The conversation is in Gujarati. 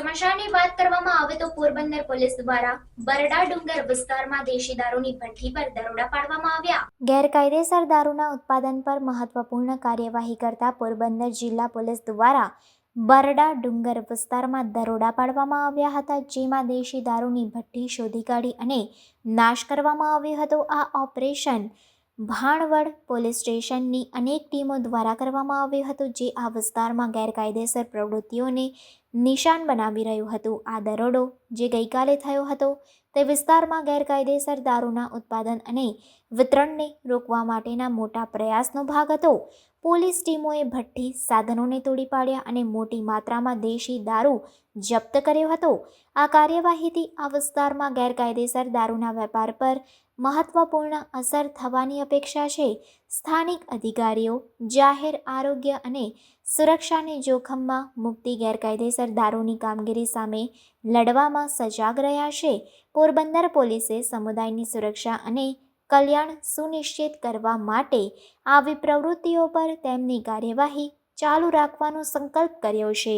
સમાચારની વાત કરવામાં આવે તો પોરબંદર પોલીસ દ્વારા બરડા ડુંગર વિસ્તારમાં દેશી દારૂની ભઠ્ઠી પર દરોડા પાડવામાં આવ્યા. ગેરકાયદેસર દારૂના ઉત્પાદન પર મહત્વપૂર્ણ કાર્યવાહી કરતા પોરબંદર જિલ્લા પોલીસ દ્વારા બરડા ડુંગર વિસ્તારમાં દરોડા પાડવામાં આવ્યા હતા, જેમાં દેશી દારૂની ભઠ્ઠી શોધી કાઢી અને નાશ કરવામાં આવ્યો હતો. આ ઓપરેશન ભાણવડ પોલીસ સ્ટેશનની અનેક ટીમો દ્વારા કરવામાં આવ્યું હતું, જે આ વિસ્તારમાં ગેરકાયદેસર પ્રવૃત્તિઓને નિશાન બનાવી રહ્યું હતું. આ દરોડો જે ગઈકાલે થયો હતો, તે વિસ્તારમાં ગેરકાયદેસર દારૂના ઉત્પાદન અને વિતરણને રોકવા માટેના મોટા પ્રયાસનો ભાગ હતો. પોલીસ ટીમોએ ભઠ્ઠી સાધનોને તોડી પાડ્યા અને મોટી માત્રામાં દેશી દારૂ જપ્ત કર્યો હતો. આ કાર્યવાહીથી આ વિસ્તારમાં ગેરકાયદેસર દારૂના વેપાર પર મહત્વપૂર્ણ અસર થવાની અપેક્ષા છે. સ્થાનિક અધિકારીઓ, જાહેર આરોગ્ય અને સુરક્ષાને જોખમમાં મુક્તિ ગેરકાયદેસર દારૂની કામગીરી સામે લડવામાં સજાગ રહ્યા છે. પોરબંદર પોલીસે સમુદાયની સુરક્ષા અને કલ્યાણ સુનિશ્ચિત કરવા માટે આવી પ્રવૃત્તિઓ પર તેમની કાર્યવાહી ચાલુ રાખવાનો સંકલ્પ કર્યો છે.